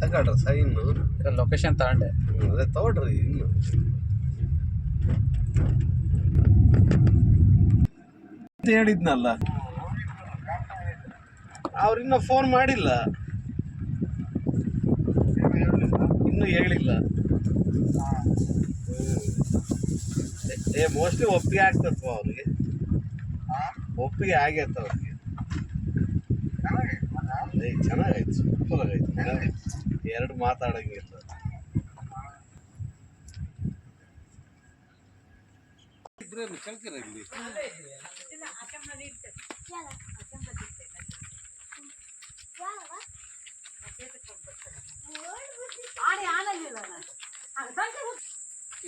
ತಗೊಳ್ರಿ sign location ತಗೊಂಡೆ. ಅದೇ ತಗೊಳ್ರಿ ಇನ್ನು. ಅಂತ ಹೇಳಿದ್ನಲ್ಲ. ಅವ್ರಿನ್ನ ಫೋನ್ ಮಾಡಿಲ್ಲ. ಇನ್ನೂ ಹೇಳಿಲ್ಲ. ಏ ಮೋಸ್ಟ್ಲಿ ಒಪ್ಪಿಗೆ ಆಗ್ತದ್ವ ಅವ್ರಿಗೆ? ಒಪ್ಪಿಗೆ ಆಗೈತ ಅವ್ರಿಗೆ. ಏ ಚೆನ್ನಾಗೈತೆ ಸೂಪರ್ ಆಗೈತೆ ಎರಡು ಮಾತಾಡೋಂಗಿಲ್ಲ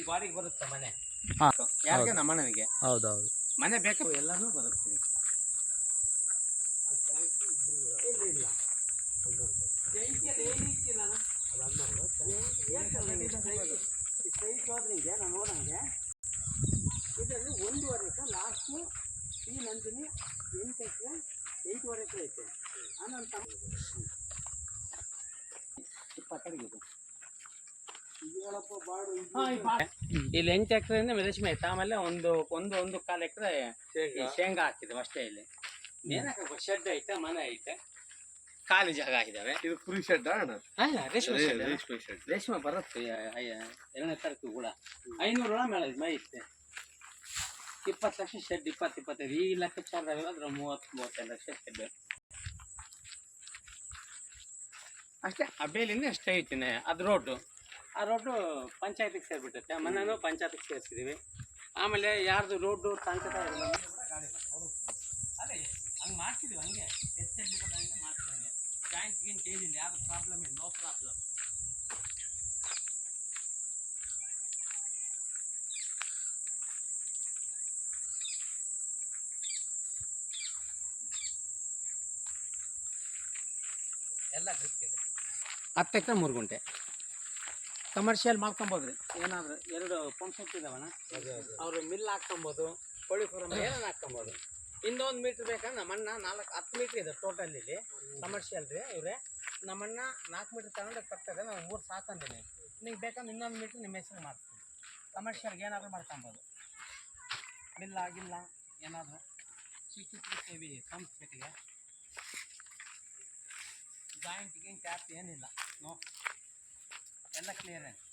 ಬಾಡಿಗೆ ಬರುತ್ತೆ ಮನೆ? ಹಾ ಯಾರಿಗೆ? ನಮ್ಮ ಹೌದೌದು ಮನೆ ಬೇಕು ಎಲ್ಲಾನು ಬರುತ್ತೆ ನಾನು ನೋಡಂಗೆ ಇದರಲ್ಲಿ ಒಂದೂವರೆ ಎಕರೆ ಲಾಸ್ಟು ಈ ನಂದಿನಿ ಎಂಟು ಎಕರೆ ಎಂಟೂವರೆ ಎಕರೆ ಐತೆ ಬಾ- ಇಲ್ಲಿ ಎಂಟು ಎಕರೆಯಿಂದ ರೇಷ್ಮೆ ಆಯ್ತು ಆಮೇಲೆ ಒಂದು ಒಂದು ಒಂದು ಕಾಲು ಎಕರೆ ಶೇಂಗಾ ಹಾಕಿದ್ವಿ ಅಷ್ಟೇ ಇಲ್ಲಿ. ಏನಕ್ಕೆ ಶೆಡ್ ಐತೆ ಮನೆ ಐತೆ. ಖಾಲಿ ಜಾಗ ಇದಾವೆ ಇದು ಕುರಿ ಶೆಡ್ ಅಣ್ಣ? ಅಲ್ಲ ರೇಷ್ಮೆ shed. ರೇಷ್ಮೆ ಶೆಡ್ ರೇಷ್ಮೆ ಬರುತ್ತೆ ಎರಡನೇ ತಾರೀಕು ಕೂಡ. ಐನೂರು ರೂಪಾಯಿ ಮೇಲೆ ಮೈ ಇಪ್ಪತ್ತು ಲಕ್ಷ ಶೆಡ್ ಇಪ್ಪತ್ತು ಇಪ್ಪತ್ತೈದು. ಈ ಲೆಕ್ಕಾಚಾರ ಹೇಳಿದ್ರೆ ಮೂವತ್ತು ಮೂವತ್ತೈದು ಲಕ್ಷ ಶೆಡ್ ಅಷ್ಟೇ ಅಬ್ಬೇಲಿಂದ ಬೇಲಿಂದ ಅಷ್ಟೇ ಐತಿನ ಅದು ರೋಡು ಆ ರೋಡು ಪಂಚಾಯತಿಗೆ ಸೇರಿಬಿಟ್ಟೈತೆ. ಮನೇನು ಪಂಚಾಯತಿಗೆ ಸೇರಿಸಿದ್ದೀವಿ ಆಮೇಲೆ ಯಾರ್ದು ರೋಡು ತಾಂಕತ ಅದೇ ಹಂಗೆ ಮಾಡ್ತೀವಿ ಹಂಗೆ. ಹೆಚ್ಚೆಲ್ಲಿ ಹಂಗೆ ಮಾಡ್ತೀವಿ ಹಂಗೆ. ಜಾಯಿಂಟ್ ಗೀನ್ ಚೇಂಜ್ ಇಲ್ಲ ಯಾವ್ದು ಪ್ರಾಬ್ಲಮ್ ಇಲ್ಲ ನೋ ಪ್ರಾಬ್ಲಮ್ ಎಲ್ಲ ಗ್ರಿಪ್ ಹತ್ತು ಎಕರೆ ಮೂರು ಗುಂಟೆ. ಕಮರ್ಷಿಯಲ್ ಮಾಡ್ಕೊಬೋದ್ರಿ. ಏನಾದರೂ ಎರಡು ಪಂಪ್ ಸೆಟ್ ಇದಾವಣ್ಣ ಅವರು ಮಿಲ್ ಹಾಕ್ಕೊಬೋದು ಕೋಳಿ ಫಾರಮ್ ಏನೇನು ಹಾಕ್ಕೊಬೋದು? ಇನ್ನೊಂದು ಮೀಟ್ರ್ ಬೇಕಾ ನಮ್ಮಣ್ಣ ನಾಲ್ಕು ಹತ್ತು ಮೀಟ್ರ್ ಇದೆ ಟೋಟಲ್ ಇಲ್ಲಿ. ಕಮರ್ಷಿಯಲ್ ರೀ ಇವರೇ. ನಮ್ಮಣ್ಣ ನಾಲ್ಕು ಮೀಟ್ರ್ ತಗೊಂಡ್ರೆ ಕಟ್ತಾರೆ ನಾವು ಮೂರು ಸಾಕಂದಿನಿ ನಿಮ್ಗೆ ಬೇಕಂದ್ರೆ ಇನ್ನೊಂದು ಮೀಟ್ರ್ ನಿಮ್ಮ ಹೆಸರು ಮಾಡ್ತೀನಿ. ಕಮರ್ಷಿಯಲ್ಗೆ ಏನಾದರೂ ಮಾಡ್ಕೊಬೋದು. ಬಿಲ್ಲ ಆಗಿಲ್ಲ ಏನಾದರೂ ಸಿಕ್ಕಿರ್ತೀವಿ ಸಂಸ್ಕೃತಿಗೆ ಜಾಯಿಂಟ್ ಗೀಂಟ್ ಟ್ಯಾಪ್ ಏನಿಲ್ಲ. ನೋ ಎಲ್ಲ ಕ್ಲಿಯರ್ ಆಯ್ತು.